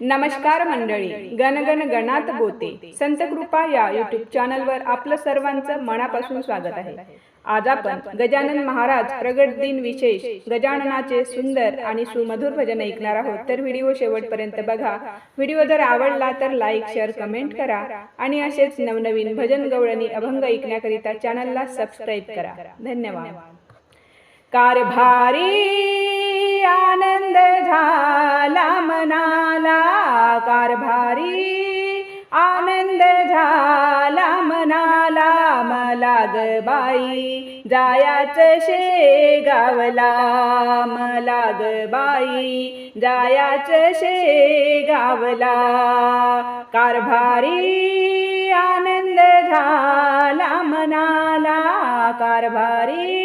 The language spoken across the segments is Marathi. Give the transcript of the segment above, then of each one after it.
नमस्कार मंडळी गणगण गणात बोते. संत कृपा या युट्यूब चॅनलवर आपलं सर्वांचं मनापासून स्वागत आहे. आज आपण गजानन महाराज प्रगट दिन विशेष गजाननाचे सुंदर आणि सुमधुर भजन ऐकणार आहोत. तर व्हिडिओ शेवटपर्यंत बघा. व्हिडिओ जर आवडला तर लाईक शेअर कमेंट करा आणि असेच नवनवीन भजन गवळणी अभंग ऐकण्याकरिता चॅनलला सबस्क्राईब करा. धन्यवाद. कारभारी आनंद झाला मनाला कारभारी आनंद झाला मनाला मला ग बाई. जायाच शे गावला मला ग बाई. जायाच शे गावला कारभारी आनंद झाला मनाला कारभारी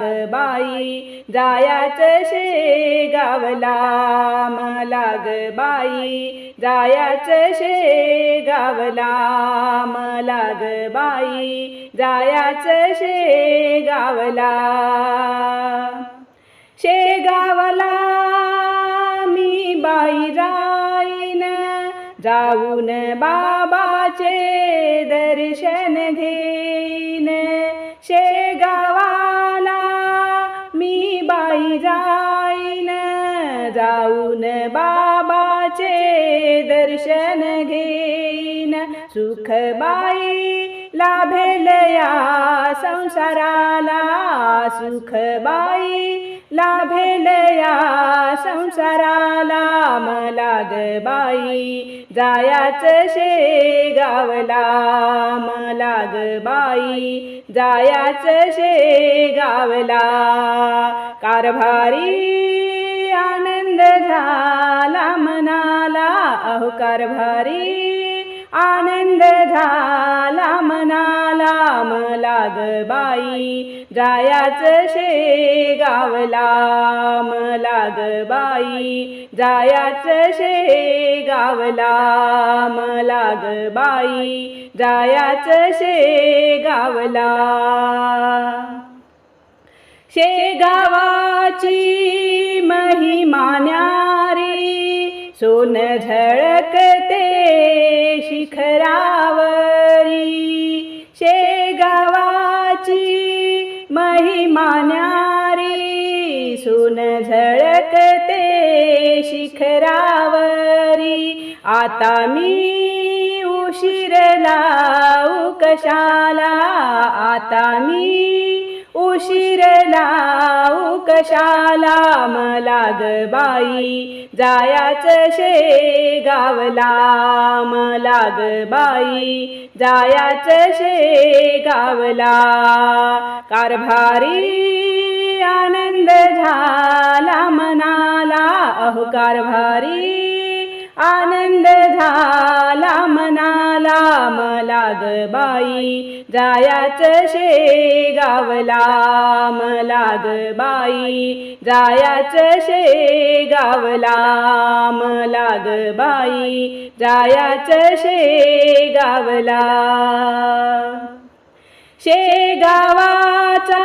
ग बाई. जायाच शे गावला मला ग बाई. जायाच शे गावला मला ग बाई. जायाच शे गावला. शेगावला मी बाई जाईन. जाऊन बाबाचे दर्शन घेईन. शेगावा बाई जाईन जाऊन बाबाचे दर्शन घेईन. सुखबाई लाभेल या संसाराला. सुखबाई लाभेल या संसाराला मला ग बाई. जायाच शे गावला मला ग बाई. जायाच शे गावला कारभारी आनंद झाला मनाला. अहो कारभारी आनंद झाला मनाला मला ग बाई. जायाच शे गावला मला ग बाई. जायाच शे गावला मला ग बाई. जायाच शे गावला शेगावाची महिमान्यारी सोन झळक शिखरावरी शेगावाची महिमान्यारी सुन झळकते शिखरावरी. आता मी उशीर लावू कशाला? आता मी उशीर लावू कशाला मला ग बाई. जायाच शे गावला मला ग बाई. जायाच शे गावला. कारभारी आनंद झाला मनाला. अहो कारभारी आनंद झाला मनाला मला ग बाई जायाच शे गावला. मला ग बाई जायाच शे गावला. मला ग बाई जायाच शे गावला. शेगावाचा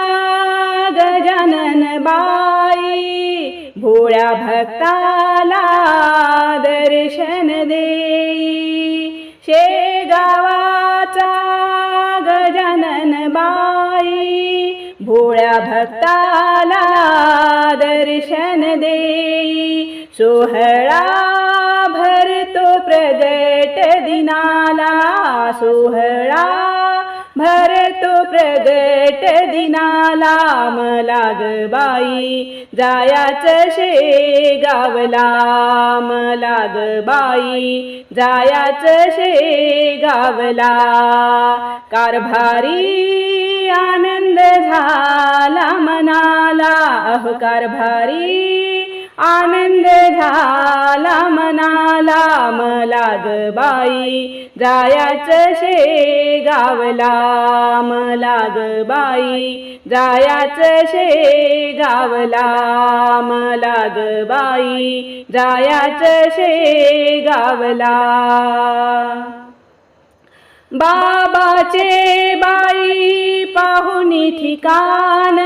गजानन बाई भोळ्या भक्ताला दर्शन दे. शेगावाचा गजानन बाई भोळ्या भक्ताला दर्शन देई. सोहळा भरतो प्रगट दिनाला सोहळा दिनाला मलाग बाई जायाच शे गावला मला बाई जायाच शे गावला. कारभारी आनंद झाला मनाला अह कारभारी आनंद झाला मनाला मला ग बाई. जायाच शे गावला मला ग बाई. जायाच शे गावला मला ग बाई. जायाच शे गावला. बाबाचे बाई पाहुणी ठिकाण.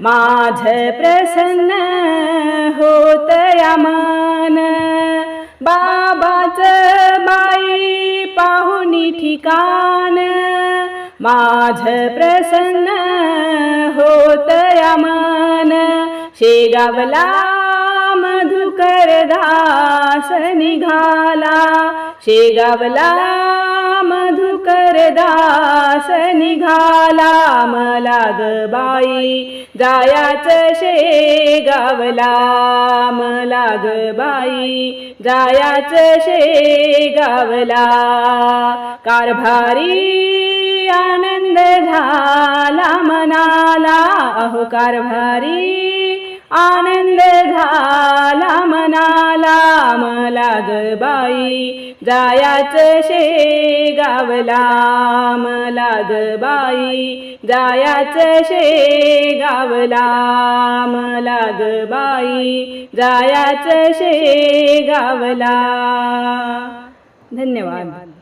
माझ प्रसन्न होत मन बाबाच बाई पाहुनी ठिकाण. माझ प्रसन्न होत मन शेगावला मधुकर दास निघाला. शेगावला कर दास निघाला मला ग बाई. जायाच शेगावला मला ग बाई. जायाच शेगावला कारभारी आनंद झाला मनाला. अहो कारभारी आनंद झाला मनाला. काम लाग बाई. जायाच शेगावला मला लाग बाई. जायाच शेगावला मला लाग बाई. जायाच शेगावला धन्यवाद.